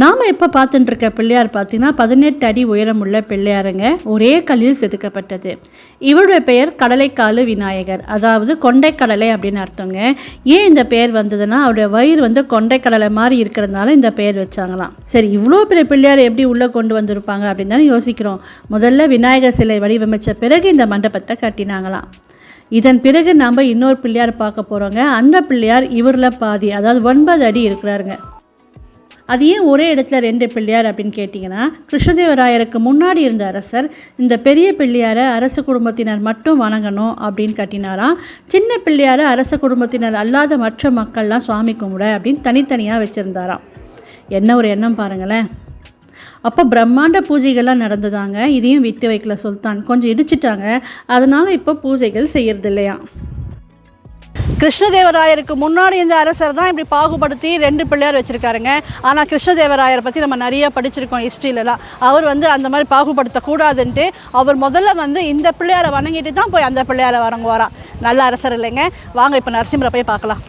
நாம் இப்போ பார்த்துட்டு இருக்க பிள்ளையார் பார்த்தீங்கன்னா பதினெட்டு அடி உயரமுள்ள பிள்ளையாருங்க. ஒரே கல்லில் செதுக்கப்பட்டது. இவருடைய பெயர் கடலைக்காலு விநாயகர். அதாவது கொண்டைக்கடலை அப்படின்னு அர்த்தங்க. ஏன் இந்த பெயர் வந்ததுன்னா அவருடைய வயிறு வந்து கொண்டைக்கடலை மாதிரி இருக்கிறதுனால இந்த பெயர் வச்சாங்களாம். சரி இவ்வளோ பெரிய பிள்ளையார் எப்படி உள்ளே கொண்டு வந்திருப்பாங்க அப்படின்னு தானே யோசிக்கிறோம். முதல்ல விநாயகர் சிலை வடிவமைச்ச பிறகு இந்த மண்டபத்தை கட்டினாங்களாம். இதன் பிறகு நாம் இன்னொரு பிள்ளையார் பார்க்க போகிறோங்க அந்த பிள்ளையார் இவரில் பாதி அதாவது ஒன்பது அடி இருக்கிறாருங்க. அது ஏன் ஒரே இடத்துல ரெண்டு பிள்ளையார் அப்படின்னு கேட்டிங்கன்னா கிருஷ்ணதேவராயருக்கு முன்னாடி இருந்த அரசர் இந்த பெரிய பிள்ளையாரை அரச குடும்பத்தினர் மட்டும் வணங்கணும் அப்படின்னு கட்டினாராம். சின்ன பிள்ளையாரை அரச குடும்பத்தினர் அல்லாத மற்ற மக்கள்லாம் சுவாமி கும்பிட அப்படின்னு தனித்தனியாக வச்சுருந்தாராம். என்ன ஒரு எண்ணம் பாருங்களேன். அப்போ பிரம்மாண்ட பூஜைகள்லாம் நடந்ததாங்க. இதையும் விட்டு வைக்கல சுல்தான். கொஞ்சம் இடிச்சிட்டாங்க. அதனால் இப்போ பூஜைகள் செய்கிறது இல்லையா கிருஷ்ணதேவராயருக்கு முன்னாடி இந்த அரசர் தான் இப்படி பாகுபடுத்தி ரெண்டு பிள்ளையார் வச்சுருக்காருங்க. ஆனால் கிருஷ்ணதேவராயரை பற்றி நம்ம நிறைய படிச்சிருக்கோம் ஹிஸ்ட்ரியிலலாம். அவர் வந்து அந்த மாதிரி பாகுபடுத்தக்கூடாதுன்ட்டு அவர் முதல்ல வந்து இந்த பிள்ளையாரை வணங்கிட்டு தான் போய் அந்த பிள்ளையாரை வணங்குவாராம். நல்ல அரசர் இல்லைங்க. வாங்க இப்போ நரசிம்மரை போய் பார்க்கலாம்.